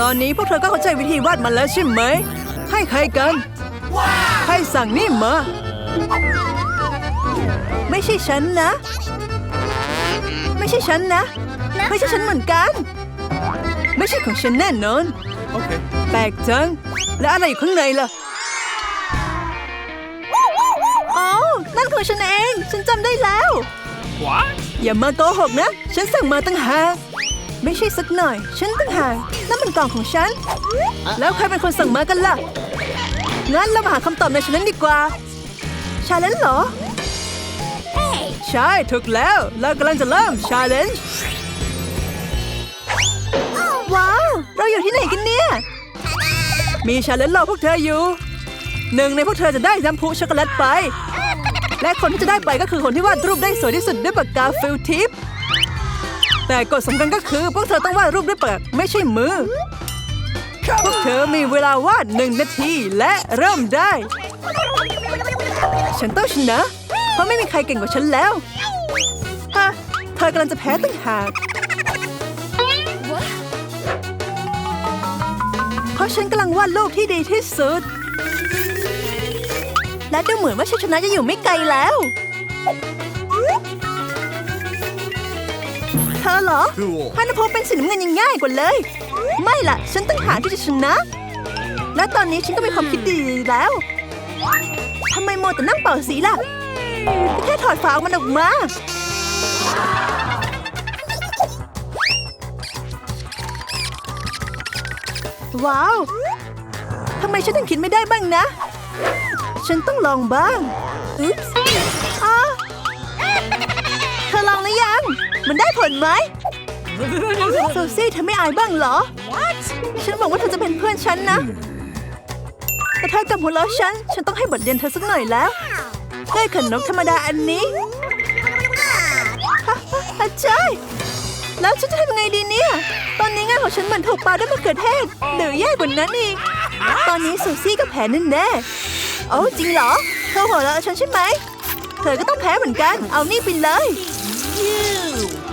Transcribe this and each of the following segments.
ตอนนี้พวกเธอก็เข้าใจวิธีวาดมันแล้วใช่ไหม ให้ใครกัน ให้สั่งนี่มาไม่ใช่ฉันนะ ไม่ใช่ฉันนะ ไม่ใช่ฉันเหมือนกัน ไม่ใช่ของฉันแน่นอน Okay. แปลกจัง แล้วอะไรอยู่ข้างในล่ะอ๋อนั่นของฉันเอง ฉันจำได้แล้ว What? อย่ามาโกหกนะ ฉันสั่งมาตั้งหาก ไม่ใช่สักหน่อย ฉันตั้งหากนั่นมันกล่องของฉัน แล้วใครเป็นคนสั่งมากันล่ะ งั้นเรามาหาคำตอบในฉันนั้นดีกว่า ชาเลนจ์เหรอ ใช่ ถูกแล้ว เรากำลังจะเริ่มชาเลนจ์ว้าว เราอยู่ที่ไหนกันเนี่ย มีชาเลนจ์รอพวกเธออยู่ หนึ่งในพวกเธอจะได้น้ำพุช็อกโกแลตไป และคนที่จะได้ไปก็คือคนที่วาดรูปได้สวยที่สุดด้วยปากกาฟิลทิป แต่กฎสำคัญก็คือพวกเธอต้องวาดรูปด้วยปากไม่ใช่มือ พวกเธอมีเวลาวาดหนึ่งนาทีและเริ่มได้ ฉันต้องชนะ เพราะไม่มีใครเก่งกว่าฉันแล้วฮะเธอกำลังจะแพ้ตั้งหากเพราะฉันกำลังวาดรูปที่ดีที่สุด และดูเหมือนว่าชัยชนะจะอยู่ไม่ไกลแล้ว ธอเหรอพันธพงเป็นสีน้ำเงินยังง่ายกว่าเลย ไม่ล่ะ ฉันตั้งหาที่จะชนะ และตอนนี้ฉันก็มีความคิดดีแล้วทำไมโมแต่นั่งเป่าสีล่ะแค่ถอดฝาออกมันออกมาว้าวทำไมฉันถึงคิดไม่ได้บ้างนะ ฉันต้องลองบ้าง อุ๊ มันได้ผลไหมโซซี่เธอไม่อายบ้างเหรอฉันบอกว่าเธอจะเป็นเพื่อนฉันนะ แต่เธอกลับหัวเราะฉัน ฉันต้องให้บทเรียนเธอสักหน่อยแล้วได้ขนนกธรรมดาอันนี้ฮะฮะอาจารย์แล้วฉันจะทำยังไงดีเนี่ย ตอนนี้งานของฉันเหมือนถูกปาด้วยมะเขือเทศหรือแย่กว่านั้นอีก ตอนนี้ซูซี่ก็แพ้แน่ๆโอ้จริงเหรอ เธอหัวเราะฉันใช่ไหม เธอก็ต้องแพ้เหมือนกัน เอานี่ไปเลย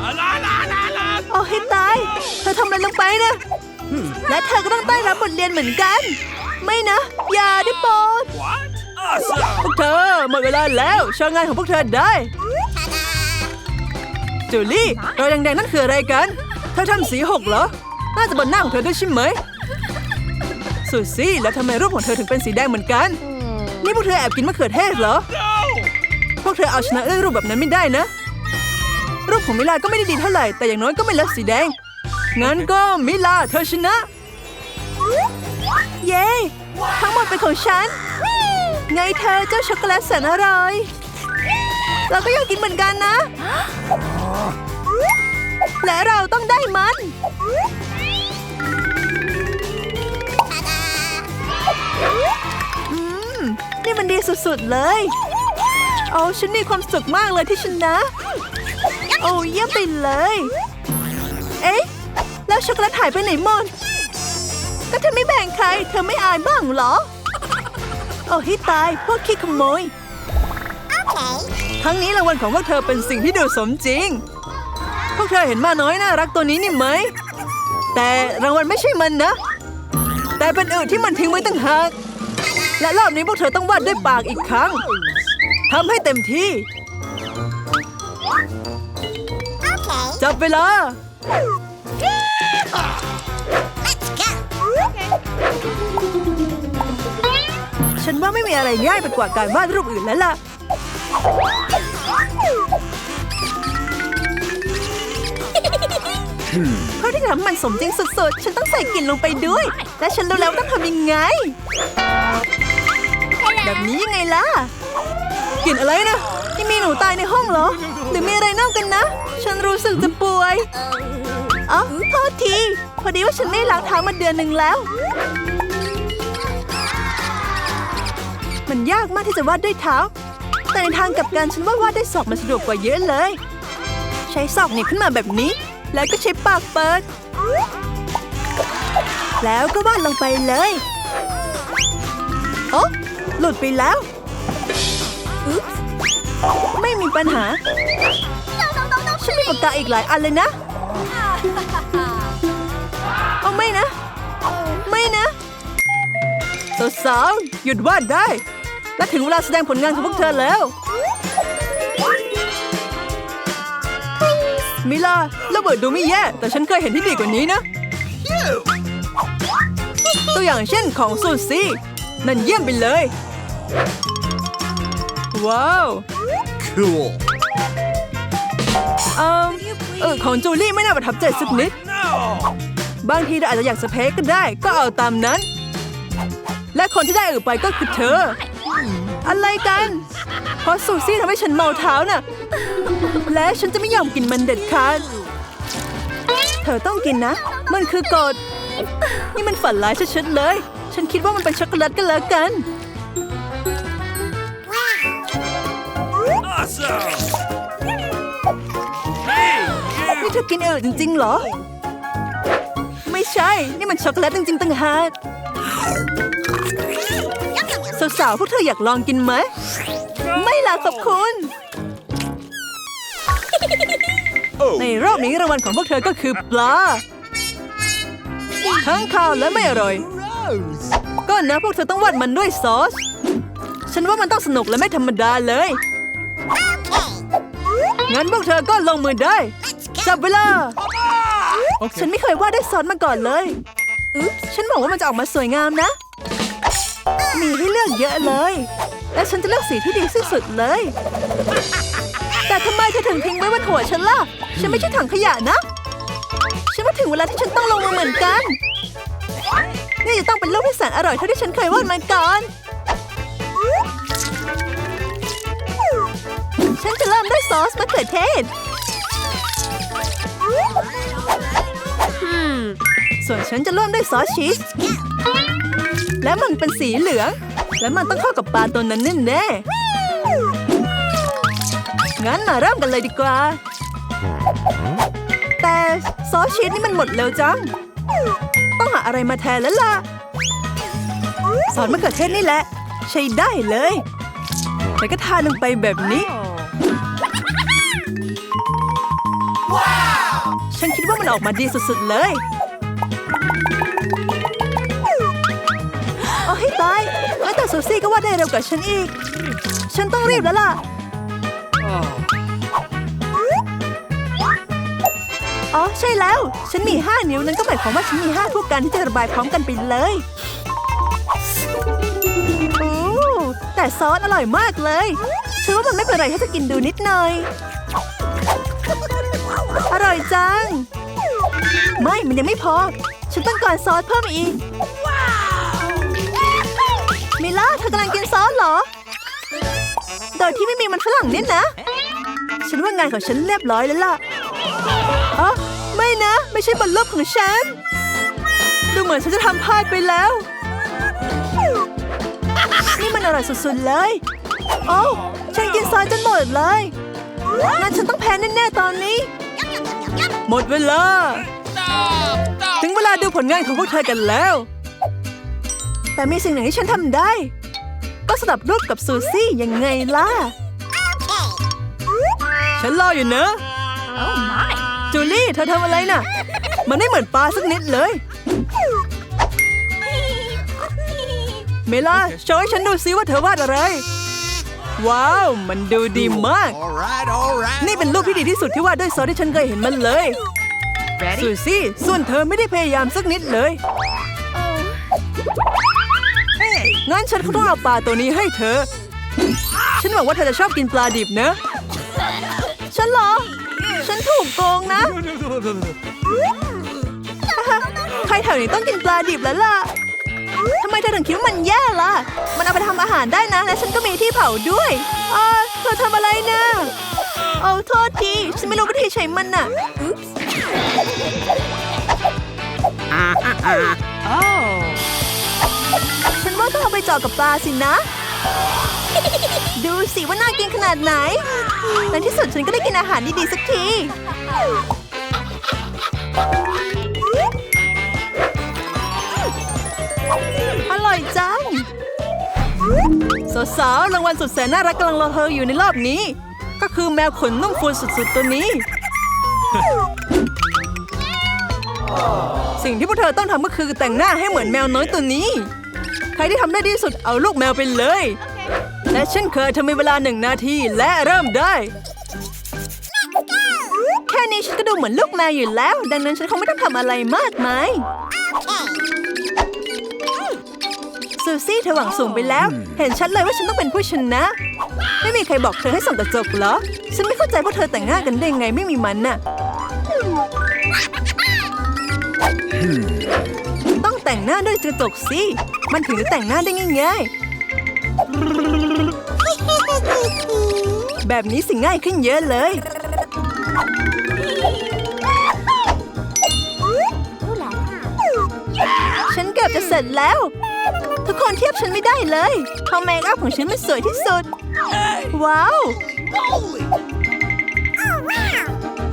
La la la la. โอ้ให้ตาย เธอทำอะไรลงไปนะ และเธอก็ต้องได้รับบทเรียนเหมือนกัน ไม่นะ อย่าได้โปรด What? Awesome. พวกเธอหมดเวลาแล้วโชว์งานของพวกเธอได้ จูลี่รอยแดงๆนั่นคืออะไรกัน เธอทำสีหกเหรอ น่าจะบนหน้าของเธอด้วยใช่ไหมสุซี่แล้วทำไมรูปของเธอถึงเป็นสีแดงเหมือนกัน นี่พวกเธอแอบกินมะเขือเทศเหรอ No. พวกเธอเอาชนะด้วยรูปแบบนั้นไม่ได้นะ รูปของมิลาก็ไม่ได้ดีเท่าไหร่ แต่อย่างน้อยก็ไม่เลือกสีแดง งั้นก็มิลาเธอชนะ เย้ ทั้งหมดเป็นของฉัน ไงเธอเจ้าช็อกโกแลตแสนอร่อย เราก็อยากกินเหมือนกันนะ และเราต้องได้มัน อืม นี่มันดีสุดๆเลยโอ้ฉันมีความสุขมากเลยที่ชนะ โอ้เยี่ยมไปเลย เอ๊ะ แล้วช็อกโกแลตหายไปไหนหมด ก็เธอไม่แบ่งใคร เธอไม่อายบ้างเหรอ โอ้ให้ตาย พวกขี้ขโมย ครั้งนี้รางวัลของพวกเธอเป็นสิ่งที่ดูสมจริง พวกเธอเห็นมาน้อยน่ารักตัวนี้นี่ไหม แต่รางวัลไม่ใช่มันนะ แต่เป็นอื่นที่มันทิ้งไว้ตั้งหาก และรอบนี้พวกเธอต้องวาดด้วยปากอีกครั้งทำให้เต็มที่ จับเวลา ฉันว่าไม่มีอะไรง่ายไปกว่าการวาดรูปอื่นแล้วล่ะ เพื่อที่จะทำให้มันสมจริงสุดๆ ฉันต้องใส่กลิ่นลงไปด้วย และฉันรู้แล้วว่าต้องทำยังไง แบบนี้ยังไงล่ะ กลิ่นอะไรนะ ที่มีหนูตายในห้องเหรอ หรือมีอะไรเน่ากันนะ ฉันรู้สึกจะป่วยอ๋อโทษที พอดีว่าฉันไม่ล้างเท้ามาเดือนหนึ่งแล้ว มันยากมากที่จะวาดด้วยเท้า แต่ในทางกลับกันฉันว่าวาดด้วยศอกมันสะดวกกว่าเยอะเลย ใช้ศอกหนีบขึ้นมาแบบนี้ แล้วก็ใช้ปากเปิด แล้วก็วาดลงไปเลยโอ้หลุดไปแล้ว อุ๊บ ไม่มีปัญหาฉันมีปากกาอีกหลายอันเลยนะ เอาไม่นะ ไม่นะสาวๆหยุดวาดได้ และถึงเวลาแสดงผลงานของพวกเธอแล้ว มิลาระเบิดดูไม่แย่ แต่ฉันเคยเห็นที่ดีกว่านี้นะ ตัวอย่างเช่นของซูซี่นั่นเยี่ยมไปเลย ว้าว Cool. เออเออของจูลี่ไม่น่าประทับใจสักนิด No. บางทีเราอาจจะอยากสเปคก็ได้ ก็เอาตามนั้น และคนที่ได้เออไปก็คือเธอ อะไรกัน เพราะซูซี่ทำให้ฉันเมาเท้าน่ะ และฉันจะไม่ยอมกินมันเด็ดขาด เธอต้องกินนะ มันคือกฎนี่มันฝันร้ายชัดๆเลย ฉันคิดว่ามันเป็นช็อกโกแลตกันแล้วกัน นี่เธอกินเออจริงๆเหรอ ไม่ใช่ นี่มันช็อกโกแลตจริงๆต่างหากสาวๆ พวกเธออยากลองกินไหม ไม่ล่ะขอบคุณ ในรอบนี้รางวัลของพวกเธอก็คือปลา ทั้งข้าวและไม่อร่อย Rose. ก็นะพวกเธอต้องวาดมันด้วยซอส ฉันว่ามันต้องสนุกและไม่ธรรมดาเลย งั้นพวกเธอก็ลงมือได้ จับเวลา ฉันไม่เคยวาดด้วยซอสมาก่อนเลยอุ๊บฉันบอกว่ามันจะออกมาสวยงามนะ มีให้เลือกเยอะเลย และฉันจะเลือกสีที่ดีที่สุดเลย แต่ทำไมเธอถึงทิ้งไว้บนหัวฉันล่ะ ฉันไม่ใช่ถังขยะนะ ฉันว่าถึงเวลาที่ฉันต้องลงมือเหมือนกัน นี่จะต้องเป็นรูปที่แสนอร่อยเท่าที่ฉันเคยวาดมาก่อน ฉันจะเริ่มด้วยซอสมะเขือเทศส่วนฉันจะเริ่มด้วยซอสชีส และมันเป็นสีเหลือง และมันต้องเข้ากับปลาตัวนั้นแน่ๆงั้นมาเริ่มกันเลยดีกว่า แต่ซอสชีสนี่มันหมดเร็วจัง ต้องหาอะไรมาแทนแล้วล่ะซอสมะเขือเทศนี่แหละ ใช้ได้เลยแล้วก็ทาลงไปแบบนี้ ฉันคิดว่ามันออกมาดีสุดๆเลย เอาให้ตายแม้แต่ซูซี่ก็ว่าได้เร็วกว่าฉันอีก ฉันต้องรีบแล้วล่ะ อ๋อ ใช่แล้ว ฉันมี5นิ้วนั่นก็หมายความว่าฉันมี5พวกกันที่จะระบายพร้อมกันไปเลยโอ้แต่ซอสอร่อยมากเลย ฉันว่ามันไม่เป็นไรถ้าจะกินดูนิดหน่อย อร่อยจัง ไม่มันยังไม่พอ ฉันต้องการซอสเพิ่มอีก มิล่าเธอกำลังกินซอสเหรอ โดยที่ไม่มีมันฝรั่งเนี่ยนะ ฉันว่างานของฉันเรียบร้อยแล้วล่ะอ๋อไม่นะ ไม่ใช่บนรูปของฉัน ดูเหมือนฉันจะทำพลาดไปแล้ว นี่มันอร่อยสุดๆเลย โอ้ฉันกินซอสจนหมดเลยงั้นฉันต้องแพ้แน่ๆตอนนี้ หมดเวลา Stop. Stop. ถึงเวลาดูผลงานของพวกเธอกันแล้ว แต่มีสิ่งหนึ่งที่ฉันทำได้ ก็สลับรูปกับซูซี่ยังไงล่ะ ฉันรออยู่นะ Oh my. จูลี่เธอทำอะไรน่ะ มันไม่เหมือนปลาสักนิดเลย เมล่าโชว์ให้ฉันดูซิว่าเธอวาดอะไร ว้าว มันดูดีมาก All right. All right. นี่เป็นรูปที่ดีที่สุดที่วาดด้วยซอสที่ฉันเคยเห็นมันเลยซูซี่ส่วนเธอไม่ได้พยายามสักนิดเลย Hey. งั้นฉันก็ต้องเอาปลาตัวนี้ให้เธอ ฉันหวังว่าเธอจะชอบกินปลาดิบนะ ฉันเหรอ ฉันถูกโกงนะ ใครแถวนี้ต้องกินปลาดิบแล้วล่ะ ทำไมเธอถึงคิดว่ามันแย่ล่ะ มันเอาไปทำอาหารได้นะ และฉันก็มีที่เผาด้วยอ่าเธอทำอะไรนะเอาโทษที ฉันไม่รู้วิธีใช้มันน่ะ Oh. ฉันว่าต้องเอาไปเจาะกับปลาสินะ ดูสิว่าน่ากินขนาดไหน ในที่สุดฉันก็ได้กินอาหารดีๆสักที ร่อยจัง สาวๆรางวัลสุดแสนน่ารักกำลังรอเธออยู่ในรอบนี้ ก็คือแมวขนนุ่มฟูสุดๆตัวนี้ สิ่งที่พวกเธอต้องทำก็คือแต่งหน้าให้เหมือนแมวน้อยตัวนี้ ใครที่ทำได้ดีสุดเอาลูกแมวไปเลย และเช่นเคยเธอมีเวลาหนึ่งนาทีและเริ่มได้แค่นี้ฉันก็ดูเหมือนลูกแมวอยู่แล้ว ดังนั้นฉันคงไม่ต้องทำอะไรมากมาย ซูซี่เธอหวังสูงไปแล้ว เห็นชัดเลยว่าฉันต้องเป็นผู้ชนะ ไม่มีใครบอกเธอให้ส่องกระจกเหรอ ฉันไม่เข้าใจว่าเธอแต่งหน้ากันได้ไงไม่มีมันน่ะ ต้องแต่งหน้าด้วยกระจกสิ มันถึงจะแต่งหน้าได้ง่ายๆ แบบนี้สิง่ายขึ้นเยอะเลยฉันเกือบจะเสร็จแล้ว ทุกคนเทียบฉันไม่ได้เลยเพราะเมคอัพของฉันมันสวยที่สุด ว้าว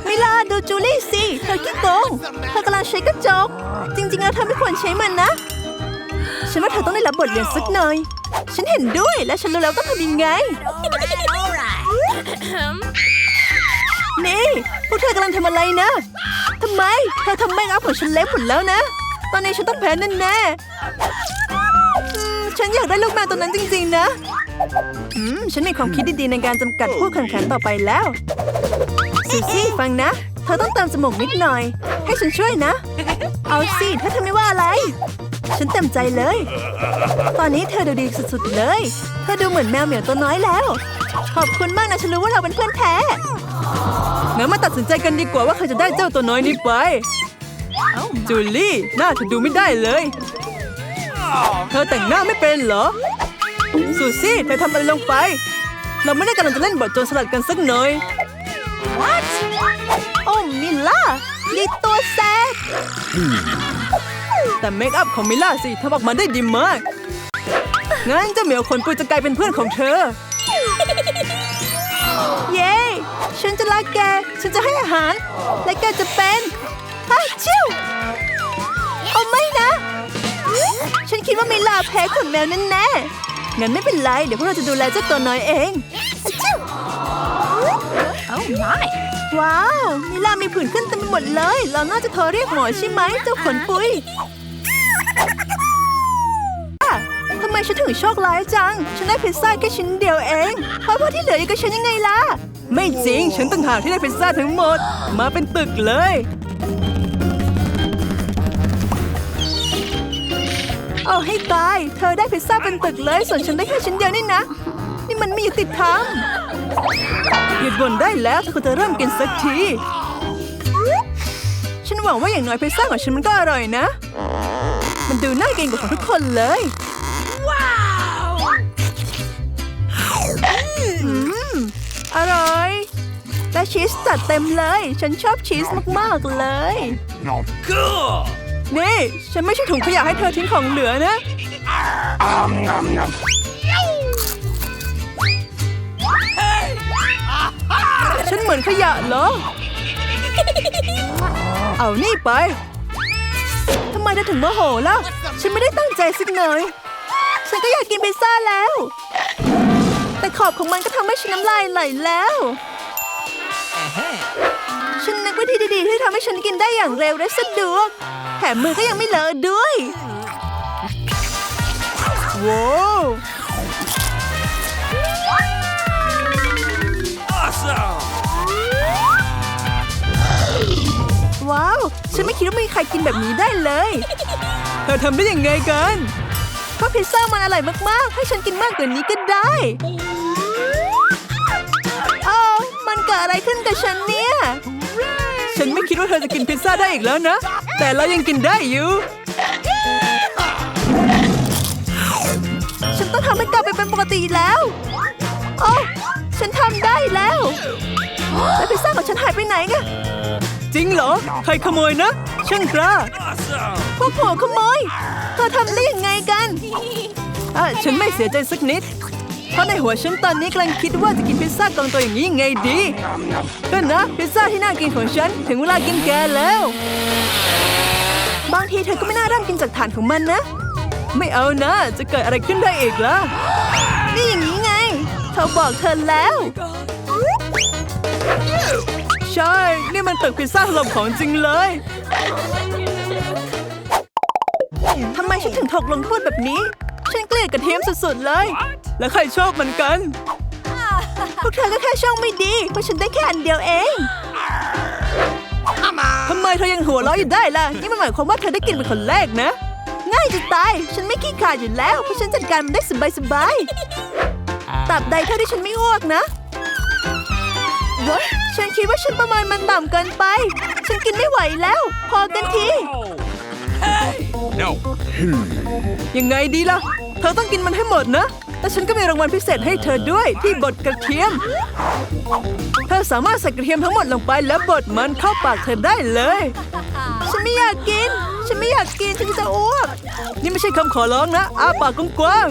มิลาดูจูลี่สิ เธอขี้โกงเธอกำลังใช้กระจก จริงๆแล้วเธอไม่ควรใช้มันนะ ฉันว่าเธอต้องได้รับบทเรียนสักหน่อย ฉันเห็นด้วยและฉันรู้แล้วต้องทำยังไง นี่ พวกเธอกำลังทำอะไรนะทำไม เธอทำเมคอัพของฉันเละหมดแล้วนะ ตอนนี้ฉันต้องแพ้แน่ๆอืม ฉันอยากได้ลูกแมวตัวนั้นจริง ๆ นะอืมฉันมีความคิดดีๆในการจำกัดผู้แข่งขันต่อไปแล้วซูซี่ฟังนะ เธอต้องเติมจมูกนิดหน่อย ให้ฉันช่วยนะ เอาสิถ้าเธอไม่ว่าอะไร ฉันเต็มใจเลย ตอนนี้เธอดูดีสุดๆเลย เธอดูเหมือนแมวเหมียวตัวน้อยแล้ว ขอบคุณมากนะฉันรู้ว่าเราเป็นเพื่อนแท้งั้นมาตัดสินใจกันดีกว่าว่าใครจะได้เจ้าตัวน้อยนี้ไป Oh, จูลี่หน้าเธอดูไม่ได้เลย เธอแต่งหน้าไม่เป็นเหรอซูซี่เธอทำอะไรลงไป เราไม่ได้กำลังจะเล่นบทโจรสลัดกันสักหน่อย What โอ้มิล่ายีตัวแซ่บแต่เมคอัพของมิล่าสิทำออกมาได้ดีมาก งั้นเจ้าเหมียวขนปุยจะกลายเป็นเพื่อนของเธอ เย้ ฉันจะรักแก ฉันจะให้อาหาร และแกจะเป็นฮะชิวเอาไม่นะ ฉันคิดว่ามิลาแพ้ขนแมวแน่ๆงั้นไม่เป็นไร เดี๋ยวพวกเราจะดูแลเจ้าตัวน้อยเองอะชิว oh my. ว้าว มิลามีผื่นขึ้นเต็มไปหมดเลย เราน่าจะโทรเรียกหมอใช่ไหมเจ้าขนปุยอะทำไมฉันถึงโชคร้ายจัง ฉันได้พิซซ่าแค่ชิ้นเดียวเอง เพราะพวกที่เหลืออยู่กับฉันยังไงล่ะ ไม่จริง ฉันต่างหากที่ได้พิซซ่าทั้งหมด มาเป็นตึกเลย เอาให้ตาย เธอได้พิซซ่าเป็นตึกเลย ส่วนฉันได้แค่ชิ้นเดียวนี่นะ นี่มันไม่ยุติธรรมหยุดบ่นได้แล้วเธอควรจะเริ่มกินสักที ฉันหวังว่าอย่างน้อยพิซซ่าของฉันมันก็อร่อยนะ มันดูน่ากินกว่าของทุกคนเลย ว้าวอร่อย และชีสจัดเต็มเลย ฉันชอบชีสมาก ๆ เลย Cool. นี่ ฉันไม่ใช่ถุงขยะให้เธอทิ้งของเหลือนะ ฉันเหมือนขยะเหรอ เอานี่ไป ทำไมเธอถึงโมโหล่ะ ฉันไม่ได้ตั้งใจสักหน่อย ฉันก็อยากกินพิซซ่าแล้ว แต่ขอบของมันก็ทำให้ฉันน้ำลายไหลแล้ว ฉันนึกวิธีดีๆที่ทำให้ฉันกินได้อย่างเร็วและสะดวก แถมมือก็ยังไม่เลอะด้วยว้าว Awesome. ว้าว ฉันไม่คิดว่ามีใครกินแบบนี้ได้เลย เธอทำได้ยังไงกันก็พิซซ่ามันอร่อยมาก ๆ ให้ฉันกินมากกว่านี้ก็ได้เอ้ามันเกิดอะไรขึ้นกับฉันเนี่ย ฉันไม่คิดว่าเธอจะกินพิซซ่าได้อีกแล้วนะ แต่เรายังกินได้อยู่ ฉันต้องทำให้กลับไปเป็นปกติแล้วโอ้ฉันทำได้แล้ว แล้วพิซซ่าของฉันหายไปไหนไงจริงเหรอ ใครขโมยนะช่างกล้า Awesome. พวกหัวขโมย เธอทำได้ยังไงกันอะฉันไม่เสียใจสักนิด เพราะในหัวฉันตอนนี้กำลังคิดว่าจะกินพิซซ่ากองตัวอย่างนี้ยังไงดีก็นะพิซซ่าที่น่ากินของฉันถึงเวลากินแกแล้ว บางทีเธอก็ไม่น่าเริ่มกินจากฐานของมันนะ ไม่เอานะ จะเกิดอะไรขึ้นได้อีกล่ะนี่อย่างนี้ไงเธอบอกเธอแล้ว ใช่ นี่มันตึกพิซซ่าถล่มของจริงเลยทำไมฉันถึงถกลงโทษแบบนี้ ฉันเกลียดกระเทียมสุดๆเลย แล้วใครชอบมันกัน พวกเธอก็แค่ช่องไม่ดีเพราะฉันได้แค่อันเดียวเองทำไมเธอยังหัวเราะอยู่ได้ล่ะ นี่มันหมายความว่าเธอได้กินเป็นคนแรกนะ ง่ายจะตาย ฉันไม่ขี้ขลาดอยู่แล้ว เพราะฉันจัดการมันได้สบายๆตราบใดเท่าที่ฉันไม่อ้วกนะวะฉันคิดว่าฉันประมาณมันต่ำเกินไป ฉันกินไม่ไหวแล้ว พอกันที No. ยังไงดีล่ะ เธอต้องกินมันให้หมดนะ แต่ฉันก็มีรางวัลพิเศษให้เธอด้วยที่บดกระเทียม เธอสามารถใส่กระเทียมทั้งหมดลงไปแล้วบดมันเข้าปากเธอได้เลย ฉันไม่อยากกิน ฉันไม่อยากกิน ฉันจะอ้วก นี่ไม่ใช่คำขอร้องนะอ้าปากกว้าง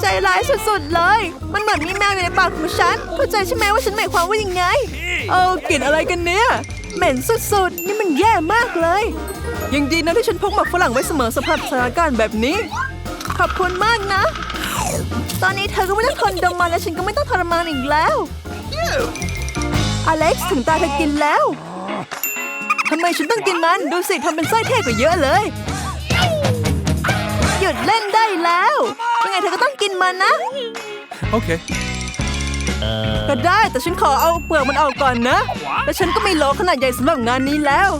ใจร้ายสุดๆเลย มันเหมือนมีแมวอยู่ในปากของฉัน เข้าใจใช่ไหมว่าฉันหมายความว่ายังไง เอากลิ่นอะไรกันเนี่ย เหม็นสุดๆ นี่มันแย่มากเลย ยังดีนะที่ฉันพกหมักฝรั่งไว้เสมอสำหรับสถานการณ์แบบนี้ ขอบคุณมากนะ ตอนนี้เธอก็ไม่ต้องทนดมมันและฉันก็ไม่ต้องทรมานอีกแล้ว อเล็กซ์ถึงตาเธอกินแล้วทำไมฉันต้องกินมันดูสิทำเป็นไส้เท่กว่าเยอะเลย หยุดเล่นได้แล้วยังไงเธอก็ต้องกินมันนะ Okay. ก็ได้แต่ฉันขอเอาเปลือกมันออกก่อนนะ และฉันก็ไม่โลขนาดใหญ่สำหรับงานนี้แล้ว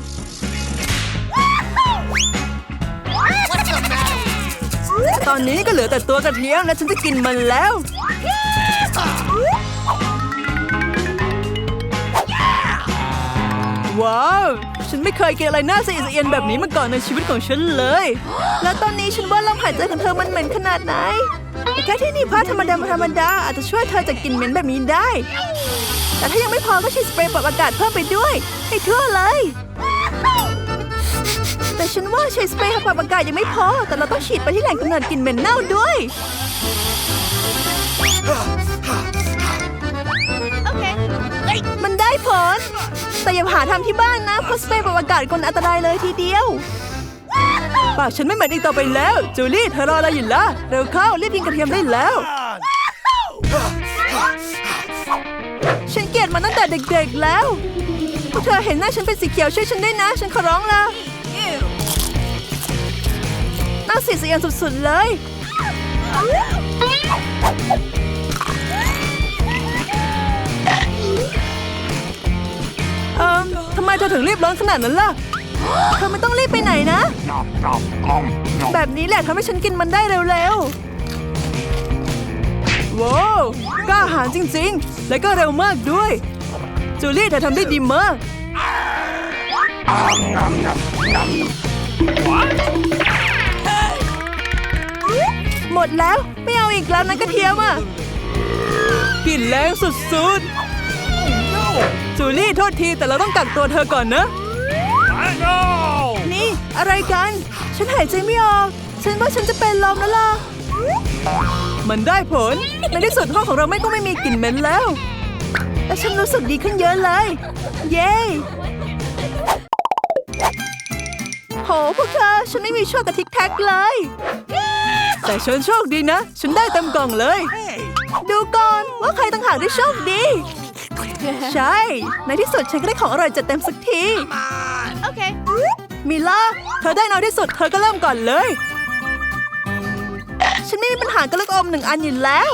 ตอนนี้ก็เหลือแต่ตัวกระเทียมและฉันจะกินมันแล้ว ว้าว ฉันไม่เคยกินอะไรน่าสะอิดสะเอียนแบบนี้มาก่อนในชีวิตของฉันเลย แล้วตอนนี้ฉันว่าลมหายใจของเธอมันเหม็นขนาดไหนแค่ที่นี่ผ้าธรรมดาธรรมดาอาจจะช่วยเธอจากกลิ่นเหม็นแบบนี้ได้ แต่ถ้ายังไม่พอก็ฉีดสเปรย์ปรับอากาศเพิ่มไปด้วย ให้ทั่วเลย ฉันว่าใช้สเปรย์ปรับอากาศยังไม่พอ แต่เราต้องฉีดไปที่แหล่งกำเนิดกลิ่นเหม็นเน่าด้วย Okay. มันได้ผล แต่อย่าหาทำที่บ้านนะเพราะสเปรย์ปรับอากาศคนอันตรายเลยทีเดียว ปากฉันไม่เหม็นอีกต่อไปแล้ว จูลี่เธอรออะไรอยู่ล่ะ เร็วเข้ารีบกินกระเทียมได้แล้ว ฉันเกลียดมันตั้งแต่เด็กๆแล้วพวกเธอเห็นหน้าฉันเป็นสีเขียวช่วยฉันด้วยนะ ฉันขอร้องละน่าสีสียนสุดๆเลย เอ่อทำไมเธอถึงรีบร้อนขนาดนั้นล่ะ เธอไม่ต้องรีบไปไหนนะ แบบนี้แหละทำให้ฉันกินมันได้เร็วๆ ว้าวกล้าหาญจริงๆ และก็เร็วมากด้วย จูลี่เธอทำได้ดีมาก หมดแล้ว ไม่เอาอีกแล้วนะกระเทียมอะกลิ่นแรงสุดๆ จูลี่โทษทีแต่เราต้องกักตัวเธอก่อนนะ I know. นี่อะไรกัน ฉันหายใจไม่ออก ฉันว่าฉันจะเป็นลมแล้วล่ะ มันได้ผล ในที่สุดห้องของเราไม่ก็ไม่มีกลิ่นเหม็นแล้ว แต่ฉันรู้สึกดีขึ้นเยอะเลย เย้โหพวกเธอฉันไม่มีโชคกับทิกแท็กเลย แต่ฉันโชคดีนะ ฉันได้เต็มกล่องเลย ดูก่อนว่าใครต่างหากได้โชคดี ใช่ ในที่สุดฉันก็ได้ของอร่อยจัดเต็มสักที Okay. มิล่า เธอได้น้อยที่สุด เธอก็เริ่มก่อนเลย ฉันไม่มีปัญหากับลูกอมหนึ่งอันอยู่แล้ว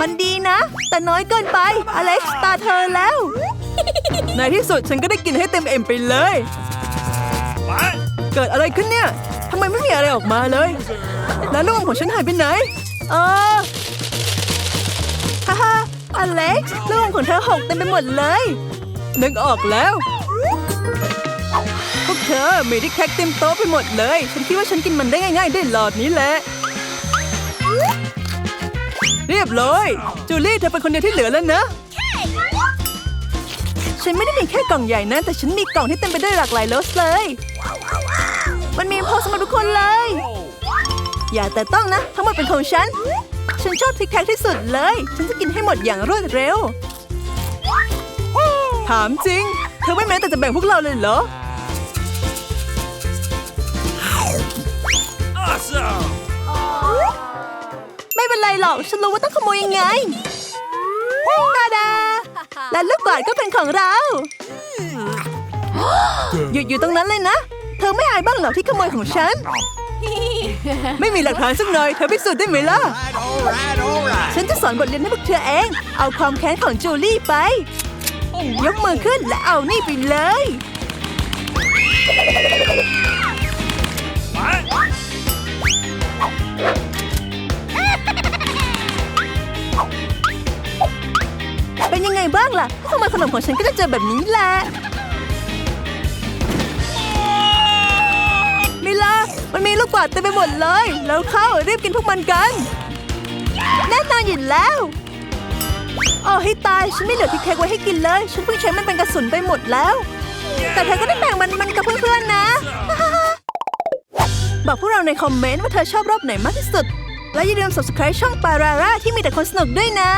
มันดีนะ แต่น้อยเกินไป อเล็กซ์ตาเธอแล้ว ในที่สุดฉันก็ได้กินให้เต็มเอ็มไปเลย What? เกิดอะไรขึ้นเนี่ยทำ ไมไม่มีอะไรออกมาเลย แล้วลูกของฉันหายไปไหน เออฮ่าฮ่าอเล็กซ์ลูกของเธอหกเต็มไปหมดเลยนึกออกแล้ว พวกเธอมีที่แคกเต็มโต๊ะไปหมดเลย ฉันคิดว่าฉันกินมันได้ง่ายๆได้หลอดนี้แหละ เรียบร้อย จูลี่เธอเป็นคนเดียวที่เหลือแล้วนะฉันไม่ได้มีแค่กล่องใหญ่นะ แต่ฉันมีกล่องที่เต็มไปด้วยหลากหลายรสเลย มันมีพอสำหรับทุกคนเลย อย่าแต่ต้องนะ ทั้งหมดเป็นของฉัน ฉันชอบทิกแท็กที่สุดเลย ฉันจะกินให้หมดอย่างรวดเร็ว ถามจริง เธอไม่แม้แต่จะแบ่งพวกเราเลยเหรอ Awesome. ไม่เป็นไรหรอก ฉันรู้ว่าต้องขโมยยังไงตาดา และลูกกวาดก็เป็นของเรา หยุดอยู่ตรงนั้นเลยนะ เธอไม่อายบ้างเหรอที่ขโมยของฉัน ไม่มีหลักฐานสักหน่อยเธอพิสูจน์ได้ไหมล่ะ All right, all right. ฉันจะสอนบทเรียนให้พวกเธอเอง เอาความแค้นของจูลี่ไป ยกมือขึ้นและเอานี่ไปเลย What? เป็นยังไงบ้างล่ะถ้าขโมยขนมของฉันก็จะเจอแบบนี้แหละ ลูกบาศก์เต็มไปหมดเลย แล้วเข้ารีบกินพวกมันกัน แน่นอนอยู่แล้วโอ้ให้ตายฉันไม่เหลือพริกเค้กไว้ให้กินเลย ฉันเพิ่งใช้มันเป็นกระสุนไปหมดแล้ว แต่เธอก็ได้แบ่งมันมันกับเพื่อนๆนะ บอกพวกเราในคอมเมนต์ว่าเธอชอบรอบไหนมากที่สุด และอย่าลืม subscribe ช่องปาราร่าที่มีแต่คนสนุกด้วยนะ